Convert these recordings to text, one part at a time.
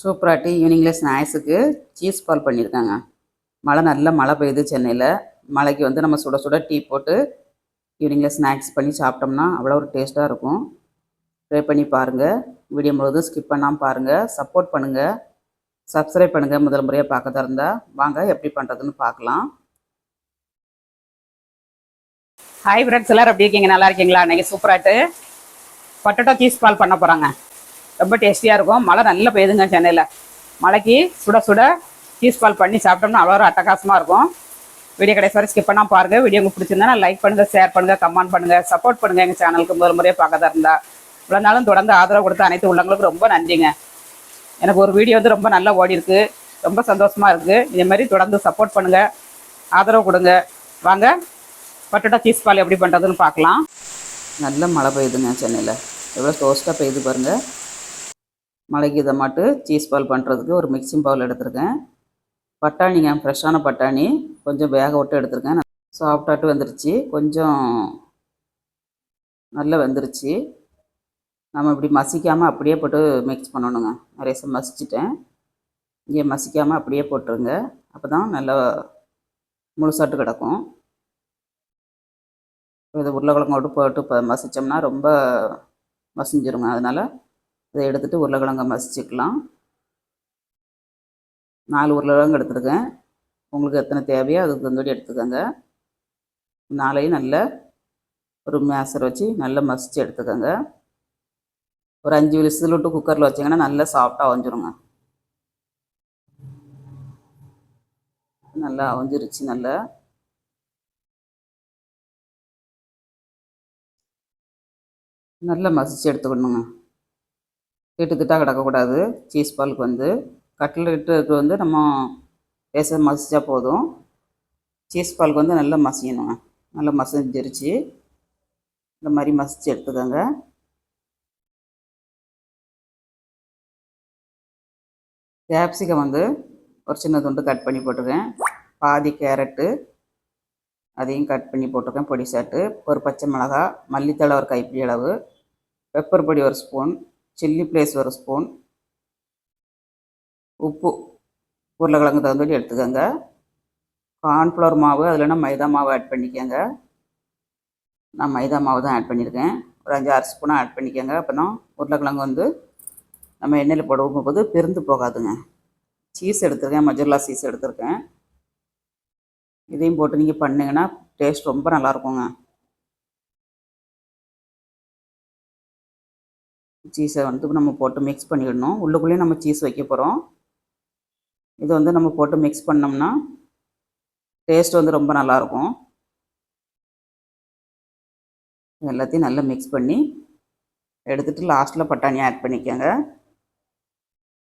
சூப்பராக டீ ஈவினிங்கில் ஸ்நாக்ஸுக்கு சீஸ் பால் பண்ணியிருக்காங்க. மழை நல்ல மழை பெய்யுது சென்னையில். மழைக்கு வந்து நம்ம சுட சுட டீ போட்டு ஈவினிங்கில் ஸ்நாக்ஸ் பண்ணி சாப்பிட்டோம்னா அவ்வளோ ஒரு டேஸ்ட்டாக இருக்கும். ட்ரை பண்ணி பாருங்கள் வீடியோ முழுவதும் ஸ்கிப் பண்ணாமல் பாருங்கள் சப்போர்ட் பண்ணுங்கள் சப்ஸ்கிரைப் பண்ணுங்கள் முதல் முறையாக பார்க்க இருந்தால் வாங்க எப்படி பண்ணுறதுன்னு பார்க்கலாம். ஹாய் ஃப்ரெண்ட்ஸ் எல்லாரும் எப்படி இருக்கீங்க? நல்லா இருக்கீங்களா? இன்னைக்கு சூப்பராட்டு பொட்டேட்டோ சீஸ் பால் பண்ண போகிறாங்க ரொம்ப டேஸ்டியாக இருக்கும். மழை நல்லா பெய்யுதுங்க சென்னையில். மழைக்கு சுட சுட சீஸ் பால் பண்ணி சாப்பிட்டோம்னா அவ்வளோ ஒரு அட்டகாசமாக இருக்கும். வீடியோ கடைசி வரை ஸ்கிப் பண்ணால் பாருங்கள் வீடியோ உங்களுக்கு பிடிச்சிருந்தா லைக் பண்ணுங்கள் ஷேர் பண்ணுங்கள் கமெண்ட் பண்ணுங்கள் சப்போர்ட் பண்ணுங்கள் எங்கள் சேனலுக்கு முதல் முறையாக பார்க்கறதா இருந்தால் இவ்வளோ நாளும் தொடர்ந்து ஆதரவு கொடுத்த அனைத்து உள்ளவங்களுக்கும் ரொம்ப நன்றிங்க. எனக்கு ஒரு வீடியோ வந்து ரொம்ப நல்லா ஓடி இருக்கு. ரொம்ப சந்தோஷமாக இருக்குது இதே மாதிரி தொடர்ந்து சப்போர்ட் பண்ணுங்கள் ஆதரவு கொடுங்க. வாங்க. பொட்டேட்டோ சீஸ் பால் எப்படி பண்ணுறதுன்னு பார்க்கலாம். நல்ல மழை பெய்யுதுங்க சென்னையில். எவ்வளோ டோஸ்ட்டாக பெய்யுது பாருங்கள் மலைக்கு இதை மாட்டு சீஸ் பால் பண்ணுறதுக்கு ஒரு மிக்சிங் பவுல் எடுத்திருக்கேன். பட்டாணிங்க ஃப்ரெஷ்ஷான பட்டாணி. கொஞ்சம் வேக விட்டு எடுத்திருக்கேன். சாஃப்டாட்டு வந்துருச்சு. கொஞ்சம் நல்லா வந்துருச்சு. நம்ம இப்படி மசிக்காமல் அப்படியே போட்டு மிக்ஸ் பண்ணணுங்க. நிறைய ச- மசிச்சிட்டேன். இங்கே மசிக்காமல் அப்படியே போட்டுருங்க. அப்போ தான் நல்லா முழுசாட்டு கிடக்கும். இது உருளைக்கிழங்கு விட்டு போட்டு இப்போ மசித்தோம்னா ரொம்ப மசிஞ்சிருங்க. அதனால் இதை எடுத்துகிட்டு உருளைக்கிழங்க மசிச்சுக்கலாம். நாலு உருளைக்கிழங்கு எடுத்துருக்கேன். உங்களுக்கு எத்தனை தேவையோ அதுக்கு தந்தோடி எடுத்துக்கோங்க. நாளையும் நல்ல ஒரு மேசர் வச்சு நல்லா மசித்து எடுத்துக்கோங்க. ஒரு அஞ்சு விசில் விட்டு குக்கரில் வச்சிங்கன்னா நல்லா சாஃப்டாக அவஞ்சிருங்க நல்லா அவஞ்சிருச்சு நல்லா. நல்லா மசிச்சு எடுத்துக்கணுங்க. திட்டு கிடக்கக்கூடாது. சீஸ் பாலுக்கு வந்து. கட்லெட்டுக்கு வந்து நம்ம லேசாக மசிச்சா போதும். சீஸ் பாலுக்கு வந்து நல்லா மசியணுங்க. நல்லா மசிஞ்சிருச்சு. இந்த மாதிரி மசித்து எடுத்துக்கோங்க. கேப்சிகம் வந்து ஒரு சின்ன துண்டு கட் பண்ணி போட்டிருக்கேன். பாதி கேரட்டு அதையும் கட் பண்ணி போட்டிருக்கேன். பொடி சாட்டு ஒரு பச்சை மிளகா மல்லித்தழை ஒரு கைப்பிடி அளவு பெப்பர் பொடி ஒரு ஸ்பூன் சில்லி பிளேஸ் ஒரு ஸ்பூன் உப்பு உருளைக்கிழங்கு தகுந்தபடி எடுத்துக்கோங்க. கார்ன்ஃப்ளவர் மாவு அதில்னா மைதா மாவு ஆட் பண்ணிக்கோங்க. நான் மைதா மாவு தான் ஆட் பண்ணியிருக்கேன் ஒரு அஞ்சு ஆறு ஸ்பூனாக ஆட் பண்ணிக்கோங்க. அப்போ தான் உருளைக்கிழங்கு வந்து நம்ம எண்ணெயில் போடவும் போது பிரிந்து போகாதுங்க. சீஸ் எடுத்திருக்கேன் மஜோலா சீஸ் எடுத்திருக்கேன். இதையும் போட்டு நீங்கள் பண்ணிங்கன்னா டேஸ்ட் ரொம்ப நல்லாயிருக்குங்க சீஸை வந்து நம்ம போட்டு மிக்ஸ் பண்ணிடணும். உள்ளுக்குள்ளேயே நம்ம சீஸ் வைக்க போகிறோம் இது வந்து நம்ம போட்டு மிக்ஸ் பண்ணோம்னா டேஸ்ட் வந்து ரொம்ப நல்லாயிருக்கும். எல்லாத்தையும் நல்லா மிக்ஸ் பண்ணி எடுத்துகிட்டு லாஸ்ட்டில் பட்டாணி ஆட் பண்ணிக்கோங்க.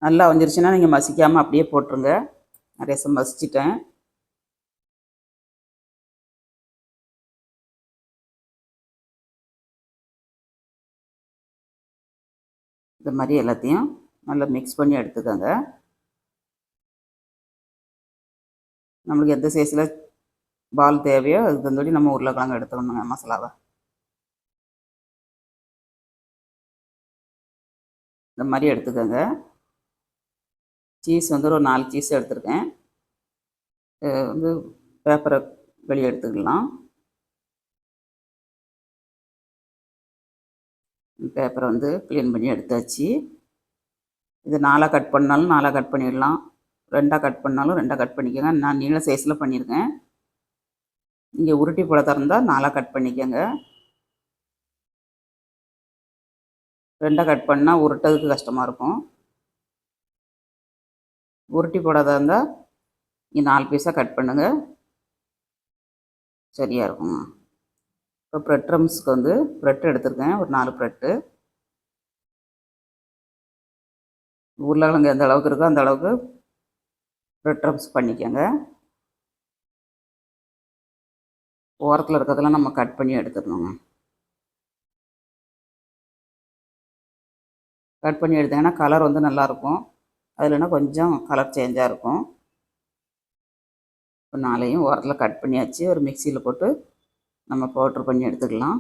நல்லா வந்துருச்சுன்னா நீங்கள் மசிக்காமல் அப்படியே போட்டுருங்க. நிறைய சம் மசிச்சிட்டேன் இந்த மாதிரி எல்லாத்தையும் நல்லா மிக்ஸ் பண்ணி எடுத்துக்கோங்க. நம்மளுக்கு எந்த சைஸில் பால் தேவையோ அதுக்கு தந்தோடி நம்ம உருளைக்கிழங்கு எடுத்துக்கணுங்க மசாலாவை. இந்த மாதிரி எடுத்துக்கோங்க. சீஸ் வந்து ஒரு நாலு சீஸ் எடுத்திருக்கேன். வந்து பேப்பரை வெளியே எடுத்துக்கலாம். பேப்பரை வந்து க்ளீன் பண்ணி எடுத்தாச்சு. இது நாலாக கட் பண்ணாலும் நாலாக கட் பண்ணிடலாம். ரெண்டாக கட் பண்ணாலும் ரெண்டாக கட் பண்ணிக்கோங்க. நான் நீள சைஸில் பண்ணியிருக்கேன். நீங்கள் உருட்டி போட திறந்தால் நாலாக கட் பண்ணிக்கோங்க. ரெண்டாக கட் பண்ணால் உருட்டதுக்கு கஷ்டமாக இருக்கும். உருட்டி போடாத இருந்தால் நீங்கள் நாலு பீஸாக கட் பண்ணுங்கள் சரியாக இருக்குங்க இப்போ ப்ரெட் க்ரம்ஸ்க்கு வந்து ப்ரெட் எடுத்திருக்கேன். ஒரு நாலு ப்ரெட்டு உருளைக்கிழங்கு எந்த அளவுக்கு இருக்கோ அந்த அளவுக்கு ப்ரெட் க்ரம்ஸ் பண்ணிக்கோங்க. ஓரத்தில் இருக்கிறதெல்லாம் நம்ம கட் பண்ணி எடுத்துடணுங்க. கட் பண்ணி எடுத்தீங்கன்னா கலர் வந்து நல்லாயிருக்கும் அதுலனா கொஞ்சம் கலர் சேஞ்சாக இருக்கும். இப்போ நாளையும் ஓரத்தில் கட் பண்ணியாச்சு. ஒரு மிக்சியில் போட்டு நம்ம பவுட்ரு பண்ணி எடுத்துக்கலாம்.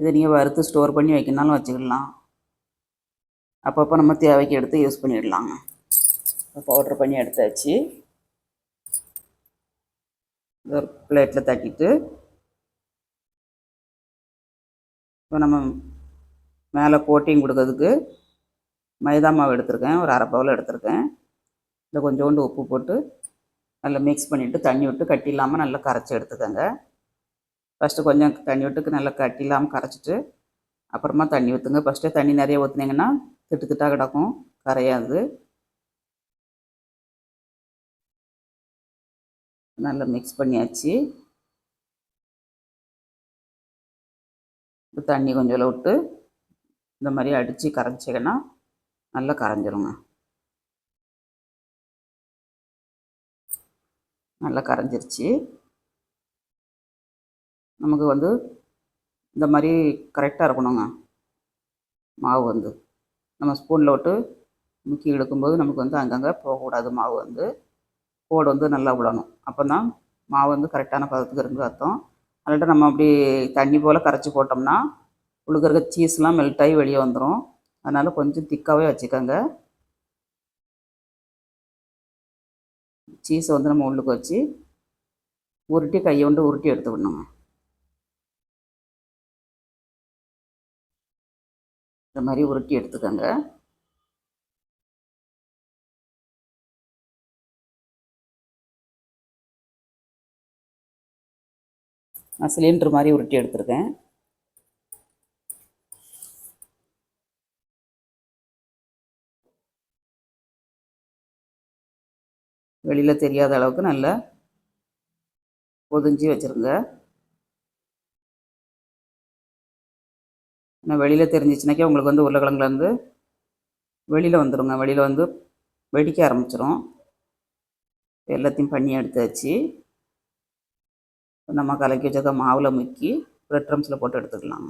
இதை நீங்கள் வறுத்து ஸ்டோர் பண்ணி வைக்கணாலும் வச்சுக்கலாம். அப்பப்போ நம்ம தேவைக்கு எடுத்து யூஸ் பண்ணிடலாங்க. பவுட்ரு பண்ணி எடுத்தாச்சு. ஒரு பிளேட்டில் தட்டிட்டு இப்போ நம்ம மேலே கோட்டிங் கொடுக்கறதுக்கு மைதா மாவு எடுத்திருக்கேன். ஒரு அரை பவுல் எடுத்திருக்கேன். இதில் கொஞ்சோண்டு உப்பு போட்டு நல்லா மிக்ஸ் பண்ணிவிட்டு தண்ணி விட்டு கட்டி இல்லாமல் நல்லா கரைச்சி எடுத்துக்கோங்க. ஃபஸ்ட்டு கொஞ்சம் தண்ணி விட்டு நல்லா கட்டி இல்லாமல் கரைச்சிட்டு அப்புறமா தண்ணி ஊற்றுங்க ஃபஸ்ட்டே தண்ணி நிறைய ஊற்றுனீங்கன்னா திட்டு திட்டாக கிடக்கும். கரையாது. நல்லா மிக்ஸ் பண்ணியாச்சு. தண்ணி கொஞ்சம் விட்டு இந்த மாதிரி அடித்து கரைச்சிங்கன்னா நல்லா கரைஞ்சிருங்க. நல்லா கரைஞ்சிருச்சு. நமக்கு வந்து இந்த மாதிரி கரெக்டாக இருக்கணுங்க. மாவு வந்து. நம்ம ஸ்பூனில் விட்டு முக்கி எடுக்கும்போது நமக்கு வந்து அங்கங்கே போகக்கூடாது மாவு வந்து. கோடு வந்து நல்லா விழணும் அப்போ தான் மாவு வந்து கரெக்டான பதத்துக்கு இருந்து அர்த்தம். அதனால் நம்ம அப்படி தண்ணி போல் கரைச்சி போட்டோம்னா உழுக்கிற சீஸ்லாம் மெல்ட் ஆகி வெளியே வந்துடும் அதனால் கொஞ்சம் திக்காகவே வச்சுக்கோங்க. சீஸ் வந்து நம்ம உள்ளுக்கு வச்சு உருட்டி கையை கொண்டு உருட்டி எடுத்துக்கணுங்க இந்த மாதிரி உருட்டி எடுத்துக்கோங்க. நான் சிலிண்டர் மாதிரி உருட்டி எடுத்துருக்கேன். வெளியில் தெரியாத அளவுக்கு நல்லா பொதிஞ்சு வச்சுருங்க. ஆனால் வெளியில் தெரிஞ்சிச்சுனாக்கா உங்களுக்கு வந்து உருளைக்கிழங்குலேருந்து வெளியில் வந்துடுங்க வெளியில் வந்து வெடிக்க ஆரம்பிச்சிடும் எல்லாத்தையும் பண்ணி எடுத்தாச்சு. நம்ம கலக்கி வச்சிருக்க மாவில் முக்கி ப்ரெட் ட்ரம்ஸில் போட்டு எடுத்துக்கலாம்.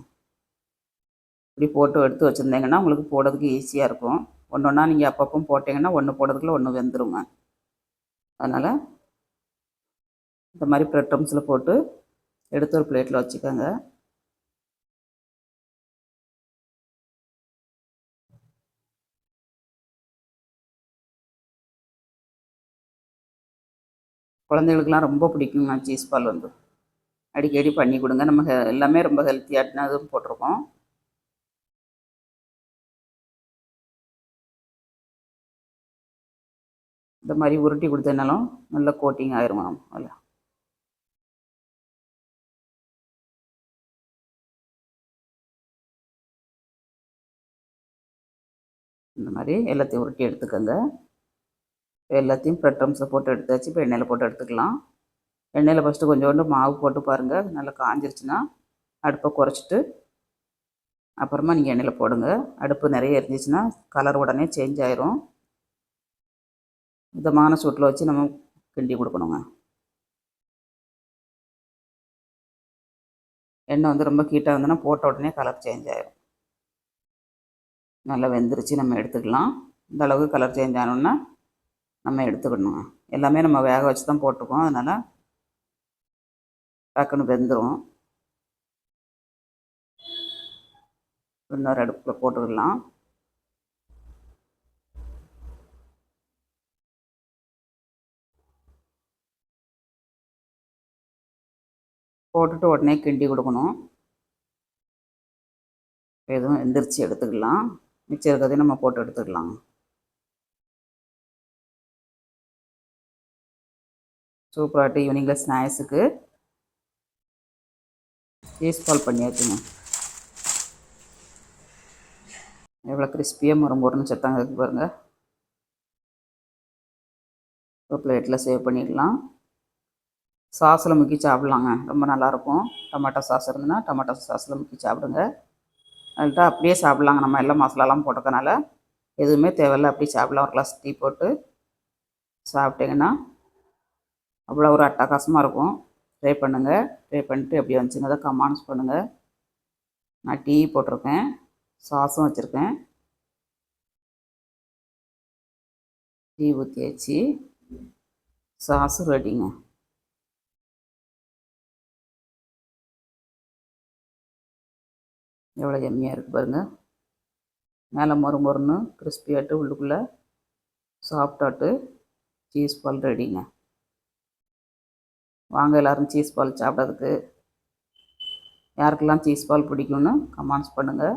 இப்படி போட்டு எடுத்து வச்சுருந்தீங்கன்னா உங்களுக்கு போடுறதுக்கு ஈஸியாக இருக்கும். ஒன்று ஒன்றா நீங்கள் அப்பப்போ போட்டிங்கன்னா ஒன்று போடுறதுக்குள்ள ஒன்று வெந்துருங்க. அதனால் இந்த மாதிரி ப்ரெட் ட்ரம்ஸில் போட்டு எடுத்து ஒரு பிளேட்டில் வச்சுக்கோங்க. குழந்தைகளுக்கெல்லாம் ரொம்ப பிடிக்குங்க சீஸ் பால் வந்து. அடிக்கடி பண்ணி கொடுங்க. நம்ம ஹெ- எல்லாமே ரொம்ப ஹெல்த்தியானதும் போட்டிருக்கோம். இந்த மாதிரி உருட்டி கொடுத்தனாலும் நல்ல கோட்டிங் ஆயிரும் அதில் இந்த மாதிரி எல்லாத்தையும் உருட்டி எடுத்துக்கோங்க. எல்லாத்தையும் ப்ரெட் ட்ரம்ஸில் போட்டு எடுத்தாச்சு. இப்போ எண்ணெயில் போட்டு எடுத்துக்கலாம். எண்ணெயில் ஃபஸ்ட்டு கொஞ்சோண்டு மாவு போட்டு பாருங்கள் நல்லா காஞ்சிருச்சுன்னா அடுப்பை குறைச்சிட்டு அப்புறமா நீங்கள் எண்ணெயில் போடுங்க. அடுப்பு நிறைய இருந்துச்சுன்னா கலர் உடனே சேஞ்ச் ஆயிரும். மிதமான சூட்டில் வச்சு நம்ம கிண்டி கொடுக்கணுங்க. எண்ணெய் வந்து ரொம்ப ஹீட்டாக இருந்ததுன்னா போட்ட உடனே கலர் சேஞ்ச் ஆகிடும் நல்லா வெந்துருச்சு நம்ம எடுத்துக்கலாம். இந்த அளவுக்கு கலர் சேஞ்ச் ஆனோன்னா நம்ம எடுத்துக்கணுங்க. எல்லாமே நம்ம வேக வச்சு தான் போட்டிருக்கோம். அதனால் டக்குன்னு வெந்துடும் இன்னொரு அடுப்பில் போட்டுக்கலாம். போட்டுட்டு உடனே கிண்டி கொடுக்கணும். எதுவும் எந்திரிச்சு எடுத்துக்கலாம். மிச்சம் இருக்கிறதையும் நம்ம போட்டு எடுத்துக்கலாம். சூப்பராகிட்டு ஈவினிங்கில் ஸ்நாக்ஸுக்கு சீஸ் பால் பண்ணியாச்சுங்க. எவ்வளோ கிறிஸ்பியாக முறுமுறுன்னு சத்தாங்க பாருங்கள் ஒரு பிளேட்டில் சேவ் பண்ணிடலாம். சாஸில் முக்கி சாப்பிட்லாங்க. ரொம்ப நல்லாயிருக்கும். டொமேட்டோ சாஸ் இருந்ததுன்னா டொமேட்டோ சாஸில் முக்கி சாப்பிடுங்க. அதுக்கிட்ட அப்படியே சாப்பிட்லாங்க. நம்ம எல்லாம் மசாலாலாம் போட்டதுனால எதுவுமே தேவையில்ல. அப்படியே சாப்பிடலாம். ஒரு கிளாஸ் டீ போட்டு சாப்பிட்டிங்கன்னா அவ்வளோ ஒரு அட்டகாசமாக இருக்கும். ட்ரை பண்ணுங்கள் ட்ரை பண்ணிட்டு எப்படி வந்துச்சுங்க அதை கமெண்ட்ஸ் பண்ணுங்கள் நான் டீ போட்டிருக்கேன். சாஸும் வச்சுருக்கேன். டீ ஊற்றியாச்சு சாஸும் ரெடிங்க எவ்வளோ எம்மியாக இருக்குது பாருங்கள் மேலே மொறு மொறுன்னு கிறிஸ்பியாட்டு உள்ளுக்குள்ளே சாஃப்டாட்டு சீஸ் பால் ரெடிங்க வாங்க எல்லாரும் சீஸ் பால் சாப்பிட்றதுக்கு. யாருக்கெல்லாம் சீஸ் பால் பிடிக்கும்னு கமெண்ட்ஸ் பண்ணுங்கள்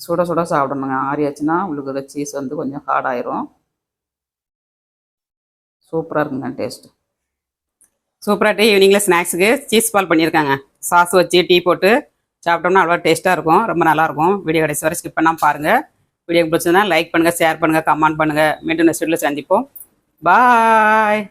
சுட சுட சாப்பிடணுங்க. ஆறியாச்சுன்னா உங்களுக்கு சீஸ் வந்து கொஞ்சம் ஹார்டாயிரும் சூப்பராக இருக்குங்க டேஸ்ட் டே ஈவினிங்கில் ஸ்நாக்ஸுக்கு சீஸ் பால் பண்ணியிருக்காங்க. சாஸ் வச்சு டீ போட்டு சாப்பிட்டோம்னா அவ்வளோ டேஸ்ட்டாக இருக்கும் ரொம்ப நல்லாயிருக்கும் வீடியோ கடைசி வரை ஸ்கிப் பண்ணால் பாருங்கள் வீடியோ பிடிச்சதுன்னா லைக் பண்ணுங்கள் ஷேர் பண்ணுங்கள் கமெண்ட் பண்ணுங்கள் மீண்டும் நெக்ஸ்ட் வீட்டில் சந்திப்போம். பாய்